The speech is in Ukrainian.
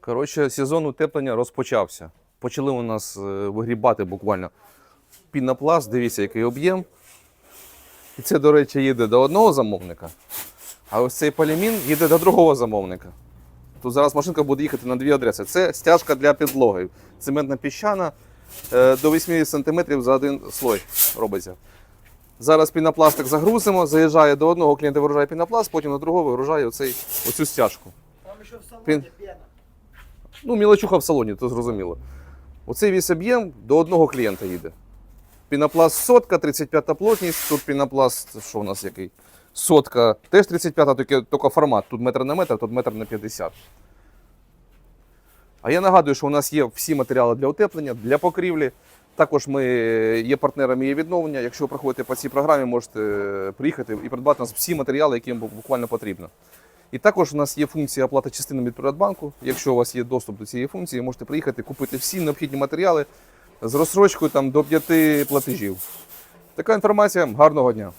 Коротше, сезон утеплення розпочався. Почали у нас е, вигрібати буквально пінопласт, дивіться, який об'єм. І це, до речі, їде до одного замовника, а ось цей полімін їде до другого замовника. Тут зараз машинка буде їхати на дві адреси. Це стяжка для підлоги. Цементна піщана е, до 8 см за один слой робиться. Зараз пінопластик загрузимо, заїжджає до одного клієнта, вигружає пінопласт, потім до другого вигружає оцей, оцю стяжку. Там ще в салоні Пін- пена. Ну, мілочуха в салоні, то зрозуміло. Оцей весь об'єм до одного клієнта їде. Пінопласт сотка, 35 плотність. Тут пінопласт, що у нас який? Сотка, теж 35, тільки, тільки формат. Тут метр на метр, тут метр на 50. А я нагадую, що у нас є всі матеріали для утеплення, для покрівлі. Також ми є партнерами її відновлення. Якщо ви проходите по цій програмі, можете приїхати і придбати у нас всі матеріали, які вам буквально потрібно. І також у нас є функція оплати частинами від Приватбанку. Якщо у вас є доступ до цієї функції, можете приїхати купити всі необхідні матеріали з розсрочкою там, до 5 платежів. Така інформація. Гарного дня!